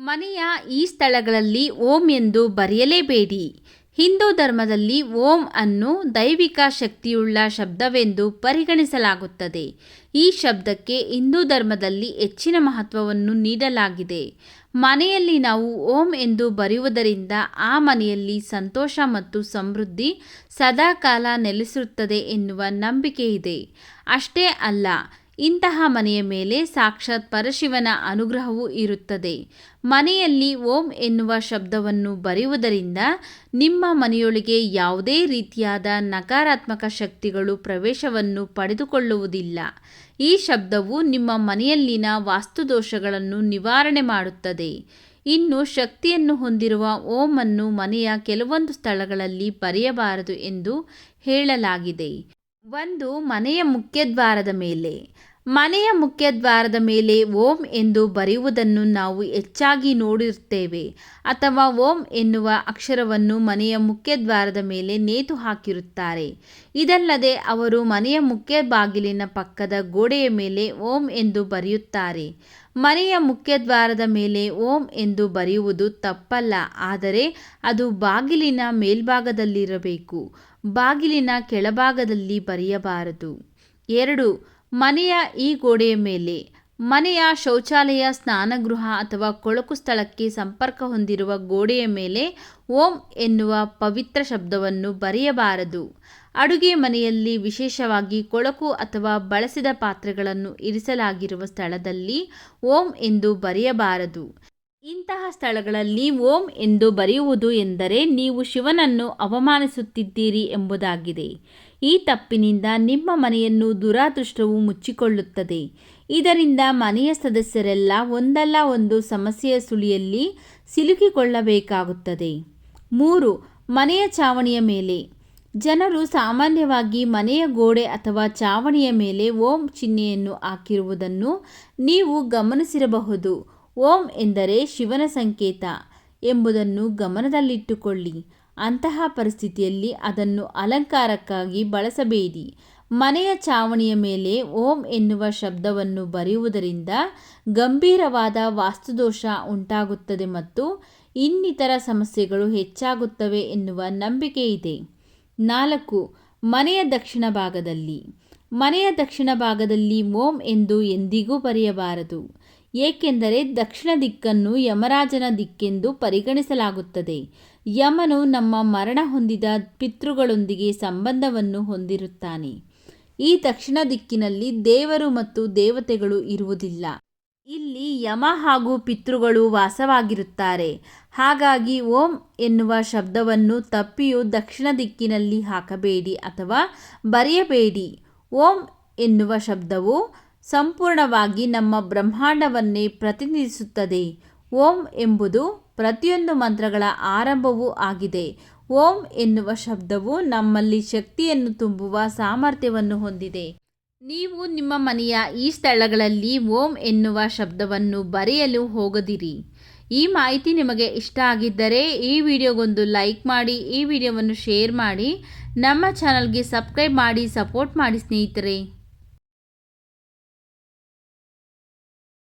ಮನೆಯ ಈ ಸ್ಥಳಗಳಲ್ಲಿ ಓಂ ಎಂದು ಬರೆಯಲೇಬೇಡಿ. ಹಿಂದೂ ಧರ್ಮದಲ್ಲಿ ಓಂ ಅನ್ನು ದೈವಿಕ ಶಕ್ತಿಯುಳ್ಳ ಶಬ್ದವೆಂದು ಪರಿಗಣಿಸಲಾಗುತ್ತದೆ. ಈ ಶಬ್ದಕ್ಕೆ ಹಿಂದೂ ಧರ್ಮದಲ್ಲಿ ಹೆಚ್ಚಿನ ಮಹತ್ವವನ್ನು ನೀಡಲಾಗಿದೆ. ಮನೆಯಲ್ಲಿ ನಾವು ಓಂ ಎಂದು ಬರೆಯುವುದರಿಂದ ಆ ಮನೆಯಲ್ಲಿ ಸಂತೋಷ ಮತ್ತು ಸಮೃದ್ಧಿ ಸದಾಕಾಲ ನೆಲೆಸಿರುತ್ತದೆ ಎನ್ನುವ ನಂಬಿಕೆ ಇದೆ ಅಷ್ಟೇ ಅಲ್ಲ ಇಂತಹ ಮನೆಯ ಮೇಲೆ ಸಾಕ್ಷಾತ್ ಪರಶಿವನ ಅನುಗ್ರಹವೂ ಇರುತ್ತದೆ. ಮನೆಯಲ್ಲಿ ಓಂ ಎನ್ನುವ ಶಬ್ದವನ್ನು ಬರೆಯುವುದರಿಂದ ನಿಮ್ಮ ಮನೆಯೊಳಗೆ ಯಾವುದೇ ರೀತಿಯಾದ ನಕಾರಾತ್ಮಕ ಶಕ್ತಿಗಳು ಪ್ರವೇಶವನ್ನು ಪಡೆದುಕೊಳ್ಳುವುದಿಲ್ಲ. ಈ ಶಬ್ದವು ನಿಮ್ಮ ಮನೆಯಲ್ಲಿನ ವಾಸ್ತುದೋಷಗಳನ್ನು ನಿವಾರಣೆ ಮಾಡುತ್ತದೆ. ಇನ್ನು ಶಕ್ತಿಯನ್ನು ಹೊಂದಿರುವ ಓಂ ಅನ್ನು ಮನೆಯ ಕೆಲವೊಂದು ಸ್ಥಳಗಳಲ್ಲಿ ಬರೆಯಬಾರದು ಎಂದು ಹೇಳಲಾಗಿದೆ. ಒಂದು ಮನೆಯ ಮುಖ್ಯದ್ವಾರದ ಮೇಲೆ ಮನೆಯ ಮುಖ್ಯದ್ವಾರದ ಮೇಲೆ ಓಂ ಎಂದು ಬರೆಯುವುದನ್ನು ನಾವು ಹೆಚ್ಚಾಗಿ ನೋಡಿರುತ್ತೇವೆ. ಅಥವಾ ಓಂ ಎನ್ನುವ ಅಕ್ಷರವನ್ನು ಮನೆಯ ಮುಖ್ಯದ್ವಾರದ ಮೇಲೆ ನೇತು ಹಾಕಿರುತ್ತಾರೆ. ಇದಲ್ಲದೆ ಅವರು ಮನೆಯ ಮುಖ್ಯ ಬಾಗಿಲಿನ ಪಕ್ಕದ ಗೋಡೆಯ ಮೇಲೆ ಓಂ ಎಂದು ಬರೆಯುತ್ತಾರೆ. ಮನೆಯ ಮುಖ್ಯದ್ವಾರದ ಮೇಲೆ ಓಂ ಎಂದು ಬರೆಯುವುದು ತಪ್ಪಲ್ಲ. ಆದರೆ ಅದು ಬಾಗಿಲಿನ ಮೇಲ್ಭಾಗದಲ್ಲಿರಬೇಕು. ಬಾಗಿಲಿನ ಕೆಳಭಾಗದಲ್ಲಿ ಬರೆಯಬಾರದು. ಎರಡು ಮನೆಯ ಈ ಗೋಡೆಯ ಮೇಲೆ, ಮನೆಯ ಶೌಚಾಲಯ, ಸ್ನಾನಗೃಹ ಅಥವಾ ಕೊಳಕು ಸ್ಥಳಕ್ಕೆ ಸಂಪರ್ಕ ಹೊಂದಿರುವ ಗೋಡೆಯ ಮೇಲೆ ಓಂ ಎನ್ನುವ ಪವಿತ್ರ ಶಬ್ದವನ್ನು ಬರೆಯಬಾರದು. ಅಡುಗೆ ಮನೆಯಲ್ಲಿ ವಿಶೇಷವಾಗಿ ಕೊಳಕು ಅಥವಾ ಬಳಸಿದ ಪಾತ್ರೆಗಳನ್ನು ಇರಿಸಲಾಗಿರುವ ಸ್ಥಳದಲ್ಲಿ ಓಂ ಎಂದು ಬರೆಯಬಾರದು. ಇಂತಹ ಸ್ಥಳಗಳಲ್ಲಿ ಓಂ ಎಂದು ಬರೆಯುವುದು ಎಂದರೆ ನೀವು ಶಿವನನ್ನು ಅವಮಾನಿಸುತ್ತಿದ್ದೀರಿ ಎಂಬುದಾಗಿದೆ. ಈ ತಪ್ಪಿನಿಂದ ನಿಮ್ಮ ಮನೆಯನ್ನು ದುರಾದೃಷ್ಟವು ಮುಚ್ಚಿಕೊಳ್ಳುತ್ತದೆ. ಇದರಿಂದ ಮನೆಯ ಸದಸ್ಯರೆಲ್ಲ ಒಂದಲ್ಲ ಒಂದು ಸಮಸ್ಯೆಯ ಸುಳಿಯಲ್ಲಿ ಸಿಲುಕಿಕೊಳ್ಳಬೇಕಾಗುತ್ತದೆ. ಮೂರು, ಮನೆಯ ಚಾವಣಿಯ ಮೇಲೆ. ಜನರು ಸಾಮಾನ್ಯವಾಗಿ ಮನೆಯ ಗೋಡೆ ಅಥವಾ ಚಾವಣಿಯ ಮೇಲೆ ಓಂ ಚಿಹ್ನೆಯನ್ನು ಹಾಕಿರುವುದನ್ನು ನೀವು ಗಮನಿಸಿರಬಹುದು. ಓಂ ಎಂದರೆ ಶಿವನ ಸಂಕೇತ ಎಂಬುದನ್ನು ಗಮನದಲ್ಲಿಟ್ಟುಕೊಳ್ಳಿ. ಅಂತಹ ಪರಿಸ್ಥಿತಿಯಲ್ಲಿ ಅದನ್ನು ಅಲಂಕಾರಕ್ಕಾಗಿ ಬಳಸಬೇಡಿ. ಮನೆಯ ಚಾವಣಿಯ ಮೇಲೆ ಓಂ ಎನ್ನುವ ಶಬ್ದವನ್ನು ಬರೆಯುವುದರಿಂದ ಗಂಭೀರವಾದ ವಾಸ್ತುದೋಷ ಉಂಟಾಗುತ್ತದೆ ಮತ್ತು ಇನ್ನಿತರ ಸಮಸ್ಯೆಗಳು ಹೆಚ್ಚಾಗುತ್ತವೆ ಎನ್ನುವ ನಂಬಿಕೆ ಇದೆ ನಾಲ್ಕು, ಮನೆಯ ದಕ್ಷಿಣ ಭಾಗದಲ್ಲಿ. ಮನೆಯ ದಕ್ಷಿಣ ಭಾಗದಲ್ಲಿ ಓಂ ಎಂದು ಎಂದಿಗೂ ಬರೆಯಬಾರದು. ಏಕೆಂದರೆ ದಕ್ಷಿಣ ದಿಕ್ಕನ್ನು ಯಮರಾಜನ ದಿಕ್ಕೆಂದು ಪರಿಗಣಿಸಲಾಗುತ್ತದೆ. ಯಮನು ನಮ್ಮ ಮರಣ ಹೊಂದಿದ ಪಿತೃಗಳೊಂದಿಗೆ ಸಂಬಂಧವನ್ನು ಹೊಂದಿರುತ್ತಾನೆ. ಈ ದಕ್ಷಿಣ ದಿಕ್ಕಿನಲ್ಲಿ ದೇವರು ಮತ್ತು ದೇವತೆಗಳು ಇರುವುದಿಲ್ಲ. ಇಲ್ಲಿ ಯಮ ಹಾಗೂ ಪಿತೃಗಳು ವಾಸವಾಗಿರುತ್ತಾರೆ. ಹಾಗಾಗಿ ಓಂ ಎನ್ನುವ ಶಬ್ದವನ್ನು ತಪ್ಪಿಯೂ ದಕ್ಷಿಣ ದಿಕ್ಕಿನಲ್ಲಿ ಹಾಕಬೇಡಿ ಅಥವಾ ಬರೆಯಬೇಡಿ. ಓಂ ಎನ್ನುವ ಶಬ್ದವು ಸಂಪೂರ್ಣವಾಗಿ ನಮ್ಮ ಬ್ರಹ್ಮಾಂಡವನ್ನೇ ಪ್ರತಿನಿಧಿಸುತ್ತದೆ. ಓಂ ಎಂಬುದು ಪ್ರತಿಯೊಂದು ಮಂತ್ರಗಳ ಆರಂಭವೂ ಆಗಿದೆ. ಓಂ ಎನ್ನುವ ಶಬ್ದವು ನಮ್ಮಲ್ಲಿ ಶಕ್ತಿಯನ್ನು ತುಂಬುವ ಸಾಮರ್ಥ್ಯವನ್ನು ಹೊಂದಿದೆ. ನೀವು ನಿಮ್ಮ ಮನೆಯ ಈ ಸ್ಥಳಗಳಲ್ಲಿ ಓಂ ಎನ್ನುವ ಶಬ್ದವನ್ನು ಬರೆಯಲು ಹೋಗದಿರಿ. ಈ ಮಾಹಿತಿ ನಿಮಗೆ ಇಷ್ಟ ಆಗಿದ್ದರೆ ಈ ವಿಡಿಯೋಗೊಂದು ಲೈಕ್ ಮಾಡಿ, ಈ ವಿಡಿಯೋವನ್ನು ಶೇರ್ ಮಾಡಿ, ನಮ್ಮ ಚಾನಲ್ಗೆ ಸಬ್ಸ್ಕ್ರೈಬ್ ಮಾಡಿ, ಸಪೋರ್ಟ್ ಮಾಡಿ ಸ್ನೇಹಿತರೆ.